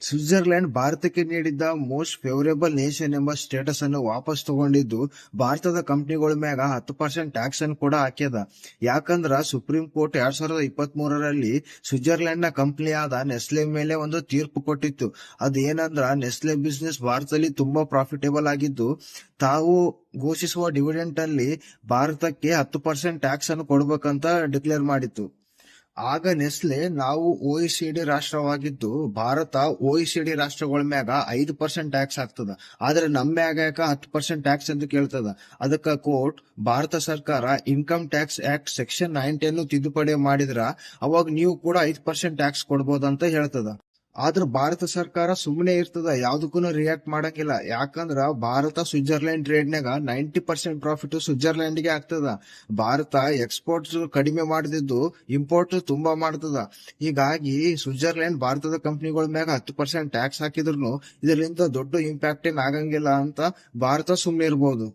Switzerland ಭಾರತಕ್ಕೆ ನೀಡಿದ್ದ most favourable nation ಎಂಬ ಸ್ಟೇಟಸ್ ಅನ್ನು ವಾಪಸ್ ತಗೊಂಡಿದ್ದು, ಭಾರತದ ಕಂಪನಿಗಳ ಮ್ಯಾಗ ಹತ್ತು ಪರ್ಸೆಂಟ್ ಟ್ಯಾಕ್ಸ್ ಅನ್ನು ಕೂಡ ಹಾಕ್ಯದ. ಯಾಕಂದ್ರ ಸುಪ್ರೀಂ ಕೋರ್ಟ್ ಎರಡ್ ಸಾವಿರದ ಇಪ್ಪತ್ತ್ ಮೂರರಲ್ಲಿ ಸ್ವಿಟ್ಜರ್ಲೆಂಡ್ನ ಕಂಪನಿಯಾದ ನೆಸ್ಲೆ ಮೇಲೆ ಒಂದು ತೀರ್ಪು ಕೊಟ್ಟಿತ್ತು. ಅದೇನಂದ್ರ ನೆಸ್ಲೆ ಬಿಸ್ನೆಸ್ ಭಾರತದಲ್ಲಿ ತುಂಬಾ ಪ್ರಾಫಿಟೇಬಲ್ ಆಗಿದ್ದು, ತಾವು ಘೋಷಿಸುವ ಡಿವಿಡೆಂಟ್ ಅಲ್ಲಿ ಭಾರತಕ್ಕೆ ಹತ್ತು ಪರ್ಸೆಂಟ್ ಟ್ಯಾಕ್ಸ್ ಅನ್ನು ಕೊಡಬೇಕಂತ ಡಿಕ್ಲೇರ್ ಮಾಡಿತ್ತು. ಆಗ ನೆಸ್ಲೆ, ನಾವು ಡಿ ರಾಷ್ಟ್ರವಾಗಿದ್ದು, ಭಾರತ ಡಿ ರಾಷ್ಟ್ರಗಳ ಮ್ಯಾಗ ಐದು ಪರ್ಸೆಂಟ್ ಟ್ಯಾಕ್ಸ್ ಆಗ್ತದ. ಆದ್ರೆ ನಮ್ ಮ್ಯಾಗ ಯಾಕ ಹತ್ತು ಪರ್ಸೆಂಟ್ ಟ್ಯಾಕ್ಸ್ ಅಂತ ಕೇಳ್ತದ? ಅದಕ್ಕ ಕೋರ್ಟ್, ಭಾರತ ಸರ್ಕಾರ income tax act section nineteen ತಿದ್ದುಪಡಿ ಮಾಡಿದ್ರ, ಅವಾಗ ನೀವು ಕೂಡ ಐದು ಪರ್ಸೆಂಟ್ ಟ್ಯಾಕ್ಸ್ ಕೊಡ್ಬೋದಂತ ಹೇಳ್ತದ. ಆದ್ರ ಭಾರತ ಸರ್ಕಾರ ಸುಮ್ಮನೆ ಇರ್ತದ ಯಾವ್ದಕ್ಕೂ ರಿಯಾಕ್ಟ್ ಮಾಡಂಗಿಲ್ಲ ಯಾಕಂದ್ರ ಭಾರತ ಸ್ವಿಟ್ಜರ್ಲೆಂಡ್ ಟ್ರೇಡ್ನಾಗ ನೈಂಟಿ ಪರ್ಸೆಂಟ್ ಪ್ರಾಫಿಟ್ ಸ್ವಿಟ್ಜರ್ಲೆಂಡ್ಗೆ ಆಗ್ತದ. ಭಾರತ ಎಕ್ಸ್ಪೋರ್ಟ್ ಕಡಿಮೆ ಮಾಡದಿದ್ದು ಇಂಪೋರ್ಟ್ ತುಂಬಾ ಮಾಡ್ತದ. ಹೀಗಾಗಿ ಸ್ವಿಟ್ಜರ್ಲೆಂಡ್ ಭಾರತದ ಕಂಪ್ನಿಗಳ ಮ್ಯಾಗ ಹತ್ತು ಪರ್ಸೆಂಟ್ ಟ್ಯಾಕ್ಸ್ ಹಾಕಿದ್ರು ಇದರಿಂದ ದೊಡ್ಡ ಇಂಪ್ಯಾಕ್ಟ್ ಏನ್ ಆಗಂಗಿಲ್ಲ ಅಂತ ಭಾರತ ಸುಮ್ಮನೆ ಇರ್ಬೋದು.